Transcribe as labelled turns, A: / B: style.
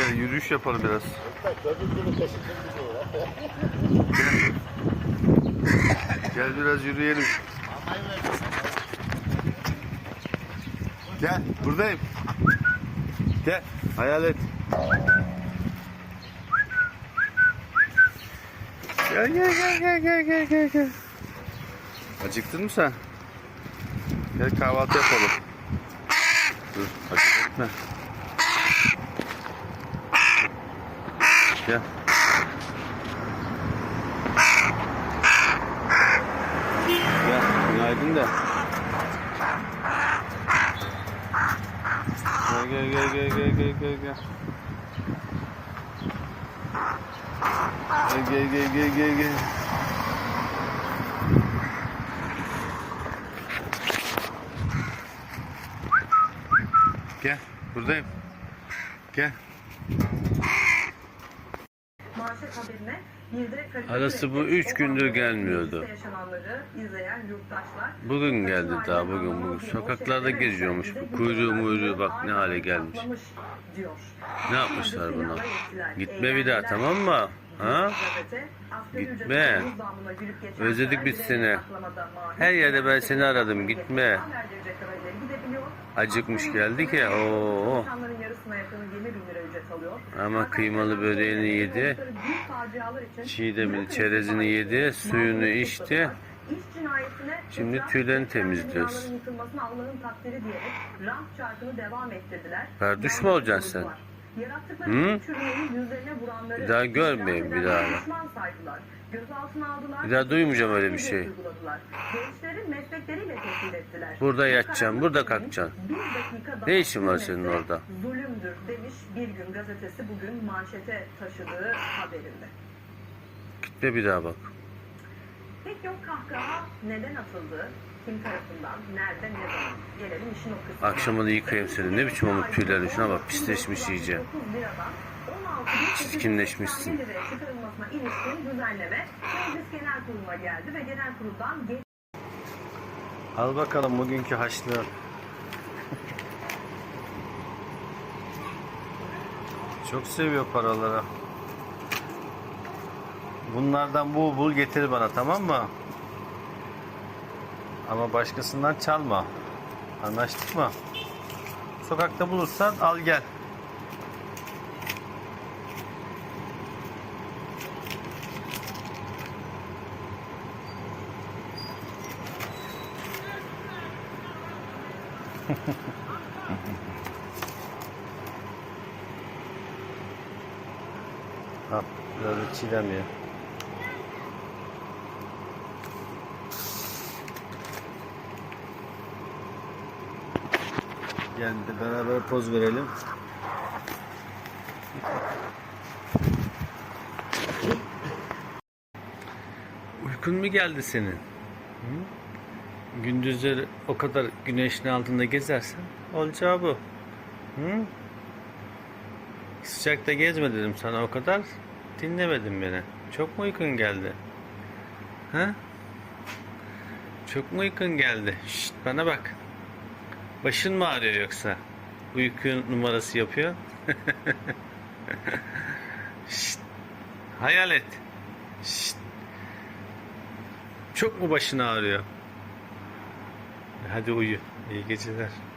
A: gel yürüyüş yapalım biraz. Gel biraz yürüyelim. Gel buradayım. Gel hayalet. Gel gel gel gel gel gel gel gel. Acıktın mı sen? Gel kahvaltı yapalım. Dur acele etme. Gel. Gel günaydın da. Gel gel gel gel gel gel gel gel. Gel gel gel gel gel gel. Gel buradayım. Gel.
B: Manşet haberine
A: Arası bu üç gündür gelmiyordu. Bugün geldi daha bugün bugün. Sokaklarda geziyormuş bu. Kuyruğu muyruğu bak ne hale gelmiş. Ne yapmışlar buna? Gitme bir daha tamam mı? Ha? Gitme. Özledik biz seni. Her yerde ben seni aradım, gitme. Acıkmış
B: ücretin
A: ya, oo. Ama kıymalı böreğini yedi. Çiğdemini, çerezini yedi, suyunu içti. Şimdi tüylerini temizliyoruz. Perduş mü olacaksın sen? Hı? Bir daha görmeyeyim bir daha.
B: Gözaltına aldılar.
A: Bir daha duymayacağım öyle bir şey.
B: Gençleri meslekleriyle tehdit ettiler.
A: Burada
B: Bu
A: yatacaksın, burada kalkacaksın. Ne işin var senin orada?
B: Zulümdür demiş Bir Gün gazetesi bugün manşete taşıdığı haberinde.
A: Gitme bir daha bak.
B: Pek yok kahkaha neden atıldı? Kim tarafından? Nerede? Ne zaman? Gelelim işin o kısmına.
A: Akşamını yıkayayım seni. Ne biçim olmuş tüylerin? Şuna bak, pisleşmiş iyice. Çirkinleşmişsin.
B: çıkarılmasına geç
A: Al bakalım bugünkü haçlığı. Çok seviyor paraları. Bunlardan bul bul getir bana tamam mı? Ama başkasından çalma. Anlaştık mı? Sokakta bulursan al gel. Al biraz da çiğdem ye. Gel bir de beraber poz verelim. Uykun mu geldi senin? Hı? Gündüzleri o kadar güneşin altında gezersen olacağı bu. Hı? Sıcakta gezme dedim sana o kadar. Dinlemedin beni. Çok mu uykun geldi? Ha? Çok mu uykun geldi? Şşt bana bak. Başın mı ağrıyor yoksa? Uyku numarası yapıyor. Şşt. Hayal et. Şşt. Çok mu başın ağrıyor? Hadi uyu. İyi geceler.